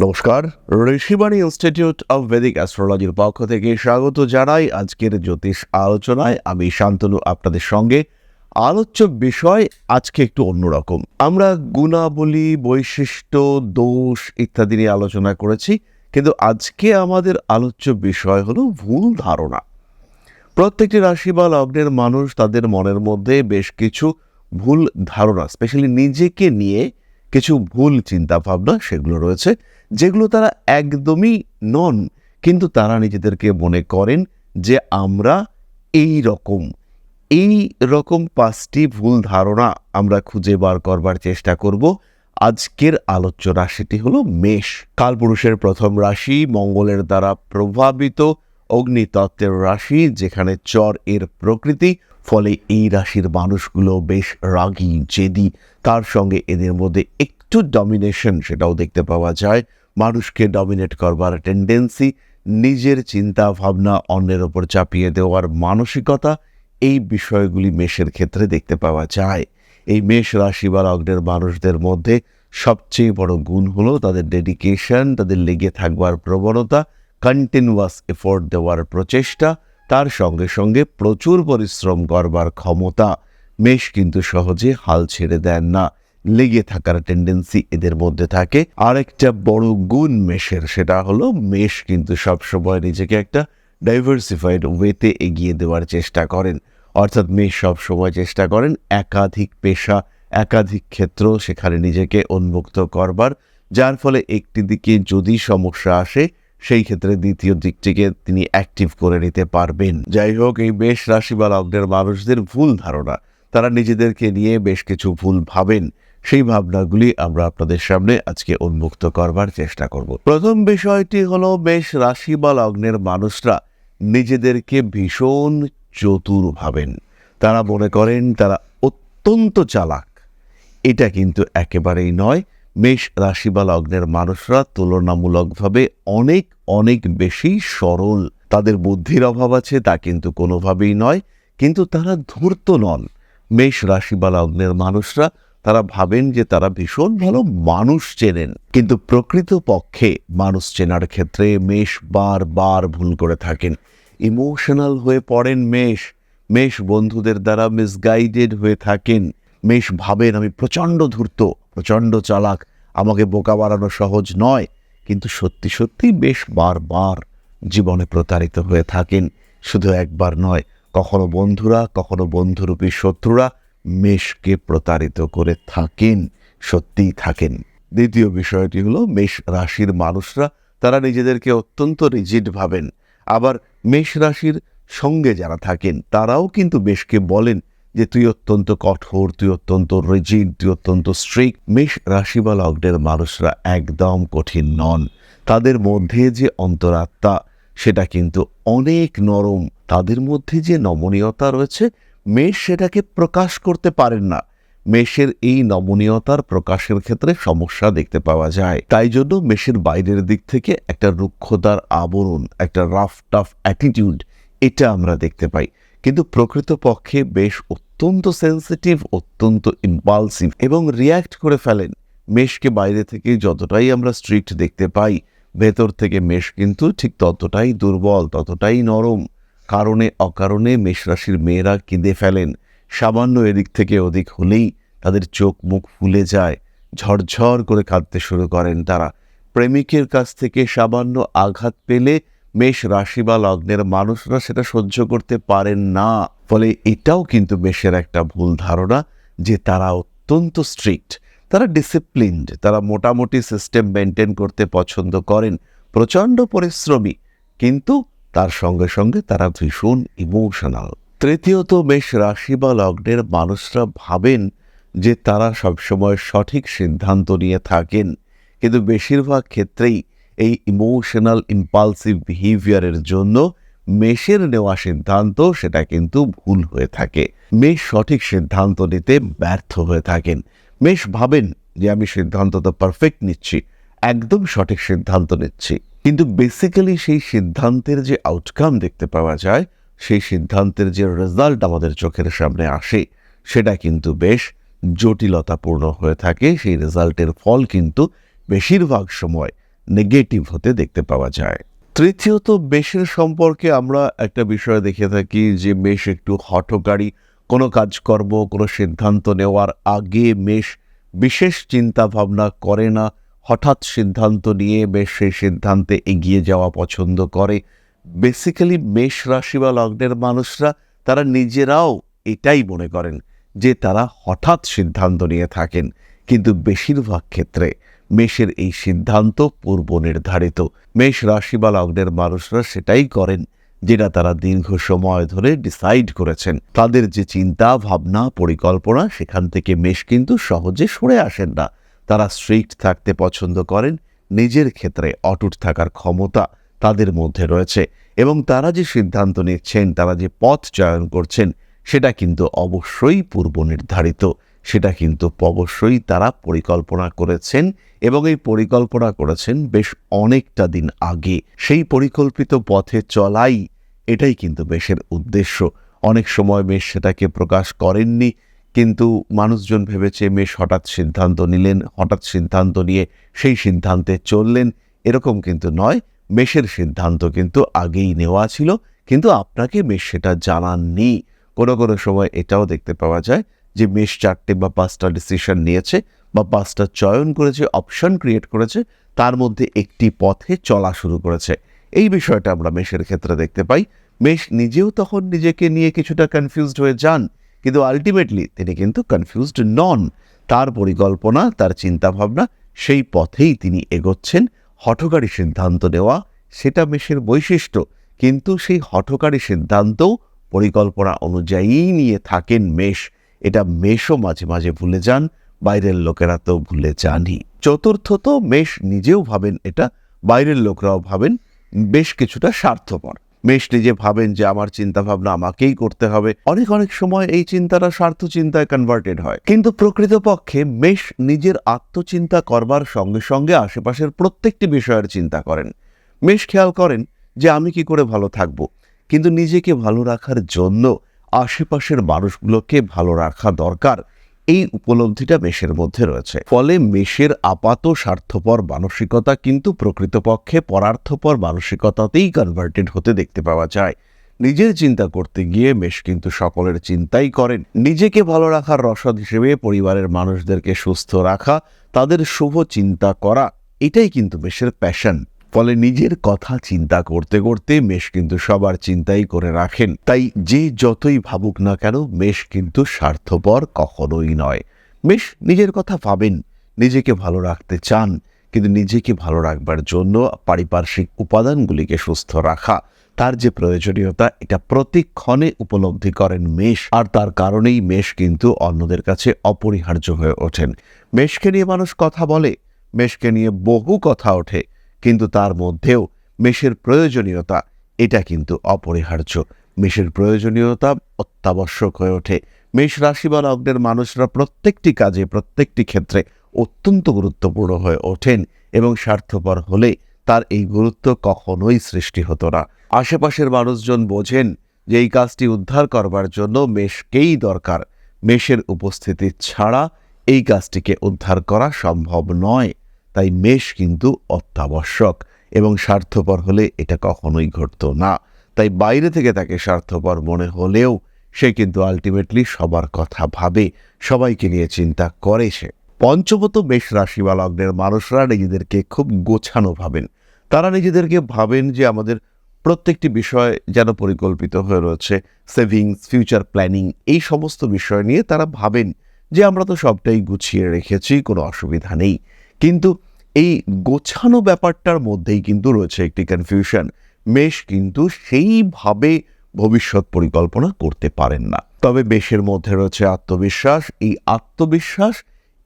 নমস্কার, Rishibani institute of Vedic অ্যাস্ট্রোলজির পক্ষ থেকে স্বাগত জানাই আজকের জ্যোতিষ আলোচনায়। আমি শান্তনু, আপনাদের সঙ্গে। আলোচ্য বিষয়, আজকে একটু অন্যরকম। আমরা গুণাবলী, বৈশিষ্ট্য, দোষ ইত্যাদি নিয়ে আলোচনা করেছি, কিন্তু আজকে আমাদের আলোচ্য বিষয় হলো ভুল ধারণা। প্রত্যেকটি রাশি বা লগ্নের মানুষ তাদের মনের মধ্যে বেশ কিছু ভুল ধারণা, স্পেশালি নিজেকে নিয়ে কিছু ভুল চিন্তা ভাবনা সেগুলো রয়েছে, যেগুলো তারা একদমই নন, কিন্তু তারা নিজেদেরকে মনে করেন যে আমরা এই রকম এই রকম পাঁচটি ভুল ধারণা আমরা খুঁজে বার করবার চেষ্টা করব। আজকের আলোচ্য রাশিটি হলো মেষ। কালপুরুষের প্রথম রাশি মঙ্গলের দ্বারা প্রভাবিত অগ্নিতত্ত্বের রাশি, যেখানে চর এর প্রকৃতি, ফলে এই রাশির মানুষগুলো বেশ রাগী, জেদি। তার সঙ্গে এদের মধ্যে একটু ডমিনেশন সেটাও দেখতে পাওয়া যায়। মানুষকে ডমিনেট করবার টেন্ডেন্সি নিজের চিন্তা ভাবনা অন্যের ওপর চাপিয়ে দেওয়ার মানসিকতা, এই বিষয়গুলি মেষের ক্ষেত্রে দেখতে পাওয়া যায়। এই মেষ রাশি বা লগ্নের মানুষদের মধ্যে সবচেয়ে বড় গুণ হলো তাদের ডেডিকেশন তাদের লেগে থাকবার প্রবণতা কন্টিনিউয়াস এফোর্ট দেওয়ার প্রচেষ্টা, তার সঙ্গে সঙ্গে প্রচুর পরিশ্রম করবার ক্ষমতা মেষ কিন্তু সহজে হাল ছেড়ে দেন না। লেগে থাকার টেন্ডেন্সি এদের মধ্যে থাকে। আরেকটা বড় গুণ মেষের, সেটা হলো মেষ কিন্তু সবসময় নিজেকে একটা ডাইভার্সিফাইড ওয়েতে এগিয়ে দেওয়ার চেষ্টা করেন। অর্থাৎ মেষ সবসময় চেষ্টা করেন একাধিক পেশা, একাধিক ক্ষেত্র সেখানে নিজেকে উন্মুক্ত করবার, যার ফলে একটি দিকে যদি সমস্যা আসে সেই ক্ষেত্রে দ্বিতীয় দিকটিকে তিনি অ্যাক্টিভ করে নিতে পারবেন। যাই হোক, এই বেশ রাশি বা লগ্নের মানুষদের ভুল ধারণা, তারা নিজেদেরকে নিয়ে বেশ কিছু ভুল ভাবেন। সেই ভাবনাগুলি আমরা আপনাদের সামনে আজকে উন্মুক্ত করবার চেষ্টা করব। প্রথম বিষয়টি হলো বেশ রাশি বা লগ্নের মানুষরা নিজেদেরকে ভীষণ চতুর ভাবেন। তারা মনে করেন তারা অত্যন্ত চালাক। এটা কিন্তু একেবারেই নয়। মেষ রাশি বা লগ্নের মানুষরা তুলনামূলকভাবে অনেক অনেক বেশি সরল। তাদের বুদ্ধির অভাব আছে, তা কিন্তু কোনোভাবেই নয়। কিন্তু তারা ধূর্ত নন। মেষ রাশি বা মানুষরা, তারা ভাবেন যে তারা ভীষণ ভালো মানুষ চেনেন। কিন্তু প্রকৃত পক্ষে মানুষ চেনার ক্ষেত্রে মেষ বার বার ভুল করে থাকেন। ইমোশনাল হয়ে পড়েন মেষ। মেষ বন্ধুদের দ্বারা মিসগাইডেড হয়ে থাকেন। মেষ ভাবেন, আমি প্রচণ্ড ধূর্ত, প্রচণ্ড চালাক, আমাকে বোকা বাড়ানো সহজ নয়। কিন্তু সত্যি সত্যি বেশ বারবার জীবনে প্রতারিত হয়ে থাকেন। শুধু একবার নয়, কখনো বন্ধুরা, কখনো বন্ধুরূপী শত্রুরা মেষকে প্রতারিত করে থাকেন, সত্যিই থাকেন। দ্বিতীয় বিষয়টি হলো, মেষ রাশির মানুষরা, তারা নিজেদেরকে অত্যন্ত রিজিড ভাবেন। আবার মেষ রাশির সঙ্গে যারা থাকেন, তারাও কিন্তু মেষকে বলেন যে তুই অত্যন্ত কঠোর, তুই অত্যন্ত রিজিড তুই অত্যন্ত স্ট্রিক মেষ রাশি বা লগ্নের মানুষরা একদম কঠিন নন। তাদের মধ্যে যে অন্তরাত্মা, সেটা কিন্তু অনেক নরম। তাদের মধ্যে যে নমনীয়তা রয়েছে, মেষ সেটাকে প্রকাশ করতে পারেন না। মেষের এই নমনীয়তার প্রকাশের ক্ষেত্রে সমস্যা দেখতে পাওয়া যায়। তাই জন্য মেষের বাইরের দিক থেকে একটা রুক্ষতার আবরণ, একটা রাফ টাফ অ্যাটিটিউড এটা আমরা দেখতে পাই। কিন্তু প্রকৃতপক্ষে বেশ অত্যন্ত সেন্সিটিভ অত্যন্ত ইম্পালসিভ এবং রিয়্যাক্ট করে ফেলেন। মেষকে বাইরে থেকে যতটাই আমরা স্ট্রিক্ট দেখতে পাই, ভেতর থেকে মেষ কিন্তু ঠিক ততটাই দুর্বল, ততটাই নরম। কারণে, অকারণে মেষরাশির মেয়েরা কেঁদে ফেলেন। সামান্য এদিক থেকে ওদিক হলেই তাদের চোখ মুখ ফুলে যায়। ঝরঝর করে কাঁদতে শুরু করেন তারা। প্রেমিকের কাছ থেকে সামান্য আঘাত পেলে মেষ রাশি বা লগ্নের মানুষরা সেটা সহ্য করতে পারেন না। ফলে এটাও কিন্তু মেষের একটা ভুল ধারণা যে তারা অত্যন্ত স্ট্রিক্ট তারা ডিসিপ্লিনড তারা মোটামুটি সিস্টেম মেনটেন করতে পছন্দ করেন, প্রচণ্ড পরিশ্রমী, কিন্তু তার সঙ্গে সঙ্গে তারা ভীষণ ইমোশনাল তৃতীয়ত, মেষ রাশি বা লগ্নের মানুষরা ভাবেন যে তারা সবসময় সঠিক সিদ্ধান্ত নিয়ে থাকেন, কিন্তু বেশিরভাগ ক্ষেত্রেই এই ইমোশনাল ইম্পালসিভ বিহেভিয়ারের জন্য মেষের নেওয়া সিদ্ধান্ত, সেটা কিন্তু ভুল হয়ে থাকে। মেষ সঠিক সিদ্ধান্ত নিতে ব্যর্থ হয়ে থাকেন। মেষ ভাবেন যে আমি সিদ্ধান্ত তো পারফেক্ট নিচ্ছি, একদম সঠিক সিদ্ধান্ত নিচ্ছি। কিন্তু বেসিক্যালি সেই সিদ্ধান্তের যে আউটকাম দেখতে পাওয়া যায়, সেই সিদ্ধান্তের যে রেজাল্ট আমাদের চোখের সামনে আসে, সেটা কিন্তু বেশ জটিলতাপূর্ণ হয়ে থাকে। সেই রেজাল্টের ফল কিন্তু বেশিরভাগ সময় নেগেটিভ হতে দেখতে পাওয়া যায়। তৃতীয়ত, মেষের সম্পর্কে আমরা একটা বিষয় দেখে থাকি যে মেষ একটু হঠকারী, কোনো কাজকর্ম, কোনো সিদ্ধান্ত নেওয়ার আগে মেষ বিশেষ চিন্তা ভাবনা করে না। হঠাৎ সিদ্ধান্ত নিয়ে বেশ সেই সিদ্ধান্তে এগিয়ে যাওয়া পছন্দ করে। বেসিক্যালি মেষ রাশি বা লগ্নের মানুষরা, তারা নিজেরাও এটাই মনে করেন যে তারা হঠাৎ সিদ্ধান্ত নিয়ে থাকেন। কিন্তু বেশিরভাগ ক্ষেত্রে মেষের এই সিদ্ধান্ত পূর্ব নির্ধারিত। মেষ রাশি বা লগ্নের মানুষরা সেটাই করেন, যেটা তারা দীর্ঘ সময় ধরে ডিসাইড করেছেন। তাদের যে চিন্তা, ভাবনা, পরিকল্পনা, সেখান থেকে মেষ কিন্তু সহজে সরে আসেন না। তারা স্ট্রিক্ট থাকতে পছন্দ করেন, নিজের ক্ষেত্রে অটুট থাকার ক্ষমতা তাদের মধ্যে রয়েছে এবং তারা যে সিদ্ধান্ত নিচ্ছেন, তারা যে পথ চয়ন করছেন, সেটা কিন্তু অবশ্যই পূর্ব নির্ধারিত। সেটা কিন্তু অবশ্যই তারা পরিকল্পনা করেছেন এবং এই পরিকল্পনা করেছেন বেশ অনেকটা দিন আগে। সেই পরিকল্পিত পথে চলাই এটাই কিন্তু বেশের উদ্দেশ্য। অনেক সময় মেষ সেটাকে প্রকাশ করেননি, কিন্তু মানুষজন ভেবেছে মেষ হঠাৎ সিদ্ধান্ত নিলেন, হঠাৎ সিদ্ধান্ত নিয়ে সেই সিদ্ধান্তে চললেন। এরকম কিন্তু নয়, মেষের সিদ্ধান্ত কিন্তু আগেই নেওয়া ছিল, কিন্তু আপনাকে মেষ সেটা জানাননি। কোনো কোনো সময় এটাও দেখতে পাওয়া যায় যে মেষ চারটে বা পাঁচটা ডিসিশন নিয়েছে বা পাঁচটা চয়ন করেছে অপশন ক্রিয়েট করেছে, তার মধ্যে একটি পথে চলা শুরু করেছে। এই বিষয়টা আমরা মেষের ক্ষেত্রে দেখতে পাই। মেষ নিজেও তখন নিজেকে নিয়ে কিছুটা কনফিউজড হয়ে যান, কিন্তু আলটিমেটলি তিনি কিন্তু কনফিউজড নন। তার পরিকল্পনা, তার চিন্তাভাবনা, সেই পথেই তিনি এগোচ্ছেন। হঠকারী সিদ্ধান্ত নেওয়া, সেটা মেষের বৈশিষ্ট্য। কিন্তু সেই হঠকারী সিদ্ধান্তও পরিকল্পনা অনুযায়ীই নিয়ে থাকেন মেষ। এটা মেষও মাঝে মাঝে ভুলে যান, বাইরের লোকেরা তো ভুলে যানই। চতুর্থত মেষ নিজেও ভাবেন এটা, বাইরের লোকরাও ভাবেন বেশ কিছুটা স্বার্থপর। মেষ নিজে ভাবেন যে আমার চিন্তা ভাবনা আমাকেই করতে হবে। অনেক অনেক সময় এই চিন্তাটা স্বার্থ চিন্তায় কনভার্টেড হয়। কিন্তু প্রকৃতপক্ষে মেষ নিজের আত্মচিন্তা করবার সঙ্গে সঙ্গে আশেপাশের প্রত্যেকটি বিষয়ের চিন্তা করেন। মেষ খেয়াল করেন যে আমি কি করে ভালো থাকব। কিন্তু নিজেকে ভালো রাখার জন্য আশেপাশের মানুষগুলোকে ভালো রাখা দরকার, এই উপলব্ধিটা মেষের মধ্যে রয়েছে। ফলে মেষের আপাত স্বার্থপর মানসিকতা কিন্তু প্রকৃতপক্ষে পরার্থপর মানসিকতাতেই কনভার্টেড হতে দেখতে পাওয়া যায়। নিজের চিন্তা করতে গিয়ে মেষ কিন্তু সকলের চিন্তাই করেন। নিজেকে ভালো রাখার রসদ হিসেবে পরিবারের মানুষদেরকে সুস্থ রাখা, তাদের শুভ চিন্তা করা, এটাই কিন্তু মেষের প্যাশন ফলে নিজের কথা চিন্তা করতে করতে মেষ কিন্তু সবার চিন্তাই করে রাখেন। তাই যে যতই ভাবুক না কেন, মেষ কিন্তু স্বার্থপর কখনোই নয়। মেষ নিজের কথা ভাবেন, নিজেকে ভালো রাখতে চান, কিন্তু নিজেকে ভালো রাখবার জন্য পারিপার্শ্বিক উপাদানগুলিকে সুস্থ রাখা, তার যে প্রয়োজনীয়তা, এটা প্রতিক্ষণে উপলব্ধি করেন মেষ। আর তার কারণেই মেষ কিন্তু অন্যদের কাছে অপরিহার্য হয়ে ওঠেন। মেষকে নিয়ে মানুষ কথা বলে, মেষকে নিয়ে বহু কথা ওঠে। কিন্তু তার মধ্যেও মেষের প্রয়োজনীয়তা, এটা কিন্তু অপরিহার্য। মেষের প্রয়োজনীয়তা অত্যাবশ্যক হয়ে ওঠে। মেষ রাশি বা লগ্নের মানুষরা প্রত্যেকটি কাজে, প্রত্যেকটি ক্ষেত্রে অত্যন্ত গুরুত্বপূর্ণ হয়ে ওঠেন এবং স্বার্থপর হলে তার এই গুরুত্ব কখনোই সৃষ্টি হতো না। আশেপাশের মানুষজন বোঝেন যে এই কাজটি উদ্ধার করবার জন্য মেষকেই দরকার। মেষের উপস্থিতি ছাড়া এই কাজটিকে উদ্ধার করা সম্ভব নয়। তাই মেষ কিন্তু অত্যাবশ্যক এবং স্বার্থপর হলে এটা কখনোই ঘটত না। তাই বাইরে থেকে তাকে স্বার্থপর মনে হলেও সে কিন্তু আলটিমেটলি সবার কথা ভাবে, সবাইকে নিয়ে চিন্তা করে সে। পঞ্চমত মেষ রাশি বা লগ্নের মানুষরা নিজেদেরকে খুব গোছানো ভাবেন। তারা নিজেদেরকে ভাবেন যে আমাদের প্রত্যেকটি বিষয় যেন পরিকল্পিত হয়ে রয়েছে সেভিংস ফিউচার প্ল্যানিং এই সমস্ত বিষয় নিয়ে তারা ভাবেন যে আমরা তো সবটাই গুছিয়ে রেখেছি, কোনো অসুবিধা নেই। কিন্তু এই গোছানো ব্যাপারটার মধ্যেই কিন্তু রয়েছে একটি কনফিউশন মেষ কিন্তু সেইভাবে ভবিষ্যৎ পরিকল্পনা করতে পারেন না। তবে বেশের মধ্যে রয়েছে আত্মবিশ্বাস। এই আত্মবিশ্বাস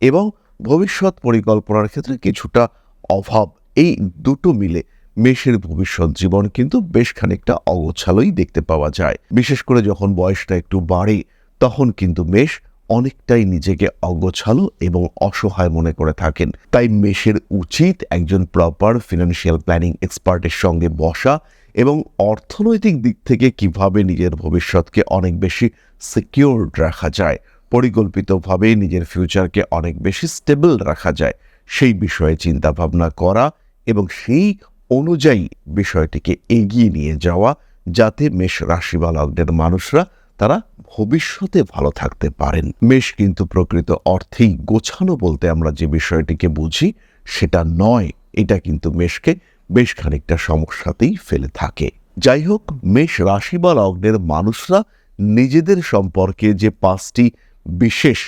এবং ভবিষ্যৎ পরিকল্পনার ক্ষেত্রে কিছুটা অভাব, এই দুটো মিলে মেষের ভবিষ্যৎ জীবন কিন্তু বেশ খানিকটা অগোছালোই দেখতে পাওয়া যায়। বিশেষ করে যখন বয়সটা একটু বাড়ে, তখন কিন্তু মেষ অনেকটাই নিজেকে অগোছালো এবং অসহায় মনে করে থাকেন। তাই মেষের উচিত একজন প্রপার ফিনান্সিয়াল প্ল্যানিং এক্সপার্টের সঙ্গে বসা এবং অর্থনৈতিক দিক থেকে কীভাবে নিজের ভবিষ্যৎকে অনেক বেশি সিকিউরড রাখা যায়, পরিকল্পিতভাবে নিজের ফিউচারকে অনেক বেশি স্টেবল রাখা যায়, সেই বিষয়ে চিন্তা ভাবনা করা এবং সেই অনুযায়ী বিষয়টিকে এগিয়ে নিয়ে যাওয়া যাতে মেষ রাশি বা লগ্নের মানুষরা তারা ভবিষ্যতে ভালো থাকতে পারেন। মেষ কিন্তু প্রকৃত অর্থেই গোছানো বলতে আমরা যে বিষয়টিকে বুঝি সেটা নয়, এটা কিন্তু মেষকে বেশ খানিকটা সমস্যাতেই ফেলে থাকে। যাই হোক, মেষ রাশি বা লগ্নের মানুষরা নিজেদের সম্পর্কে যে পাঁচটি বিশেষ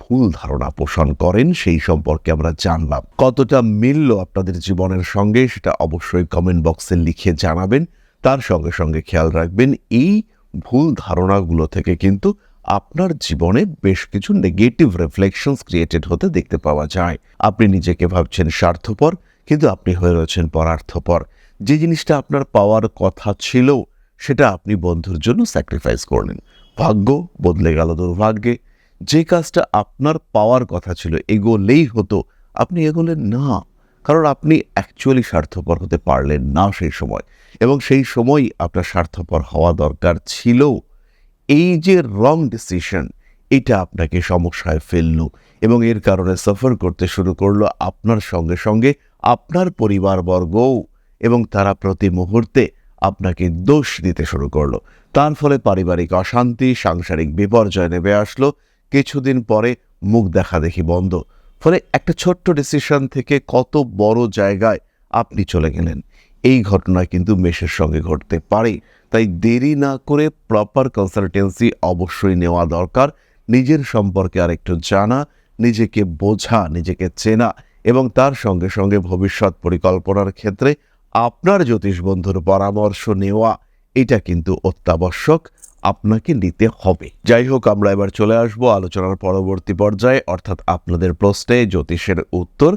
ভুল ধারণা পোষণ করেন সেই সম্পর্কে আমরা জানলাম। কতটা মিলল আপনাদের জীবনের সঙ্গে সেটা অবশ্যই কমেন্ট বক্সে লিখে জানাবেন। তার সঙ্গে সঙ্গে খেয়াল রাখবেন, এই ভুল ধারণাগুলো থেকে কিন্তু আপনার জীবনে বেশ কিছু নেগেটিভ রিফ্লেকশনস ক্রিয়েটেড হতে দেখতে পাওয়া যায়। আপনি নিজেকে ভাবছেন স্বার্থপর, কিন্তু আপনি হয়ে রয়েছেন পরার্থপর। যে জিনিসটা আপনার পাওয়ার কথা ছিল, সেটা আপনি বন্ধুর জন্য স্যাক্রিফাইস করলেন ভাগ্য বদলে গেল দুর্ভাগ্যে। যে কাজটা আপনার পাওয়ার কথা ছিল, এগোলেই হতো। আপনি এগোলেন না। কারণ আপনি অ্যাকচুয়ালি স্বার্থপর হতে পারলেন না সেই সময়। এবং সেই সময়ই আপনার স্বার্থপর হওয়া দরকার ছিল। এই যে রং ডিসিশন এটা আপনাকে সমস্যায় ফেলল এবং এর কারণে সফর করতে শুরু করল আপনার সঙ্গে সঙ্গে আপনার পরিবারবর্গও এবং তারা প্রতি মুহূর্তে আপনাকে দোষ দিতে শুরু করল। তার ফলে পারিবারিক অশান্তি, সাংসারিক বিপর্যয় নেমে আসলো। কিছুদিন পরে মুখ দেখা দেখি বন্ধ। ফলে একটা ছোট্ট ডিসিশন থেকে কত বড় জায়গায় আপনি চলে গেলেন। এই ঘটনা কিন্তু মেষের সঙ্গে ঘটতে পারে। তাই দেরি না করে প্রপার কনসালটেন্সি অবশ্যই নেওয়া দরকার। নিজের সম্পর্কে আরেকটু জানা, নিজেকে বোঝা, নিজেকে চেনা এবং তার সঙ্গে সঙ্গে ভবিষ্যৎ পরিকল্পনার ক্ষেত্রে আপনার জ্যোতিষ বন্ধুর পরামর্শ নেওয়া, এটা কিন্তু অত্যাবশ্যক। আপনাকে নিতে হবে। যাই হোক, আমরা এবার চলে আসব আলোচনার পরবর্তী পর্যায়ে, অর্থাৎ আপনাদের প্রশ্নে জ্যোতিষের উত্তর।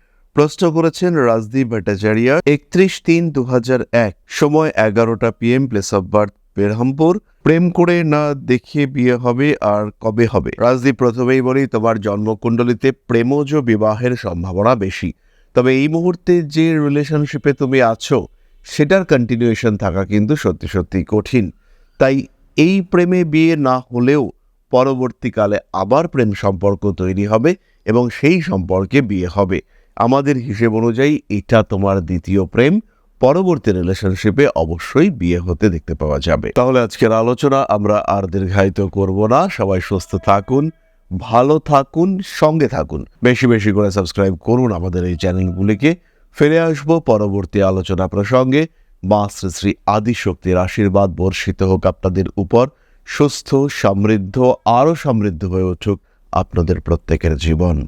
প্রশ্ন করেছেন রাজদীপ ভট্টাচার্য, একত্রিশ তিন দু এক, সময় এগারোটা PM place of birth Berhampur. প্রেম করে না দেখিয়ে বিয়ে হবে আর কবে হবে? রাজদীপ প্রথমেই বলি, তোমার জন্মকুণ্ডলিতে প্রেমজ বিবাহের সম্ভাবনা বেশি। তবে এই মুহূর্তে যে রিলেশনশিপে তুমি আছো, সেটার কন্টিনিউয়েশন থাকা কিন্তু সত্যি সত্যি কঠিন। তাই এই প্রেমে বিয়ে না হলেও পরবর্তীকালে আবার প্রেম সম্পর্ক তৈরি হবে এবং সেই সম্পর্কে বিয়ে হবে। আমাদের হিসেব অনুযায়ী এটা তোমার দ্বিতীয় প্রেম। পরবর্তী রিলেশনশিপে অবশ্যই বিয়ে হতে দেখতে পাওয়া যাবে। তাহলে আজকের আলোচনা আমরা আর দীর্ঘায়িত করব না। সবাই সুস্থ থাকুন, ভালো থাকুন, সঙ্গে থাকুন। বেশি বেশি করে সাবস্ক্রাইব করুন আমাদের এই চ্যানেলগুলিকে। ফিরে আসব পরবর্তী আলোচনা প্রসঙ্গে। মা শ্রী শ্রী আদিশক্তির আশীর্বাদ বর্ষিত হোক আপনাদের উপর। সুস্থ, সমৃদ্ধ, আরও সমৃদ্ধ হয়ে উঠুক আপনাদের প্রত্যেকের জীবন।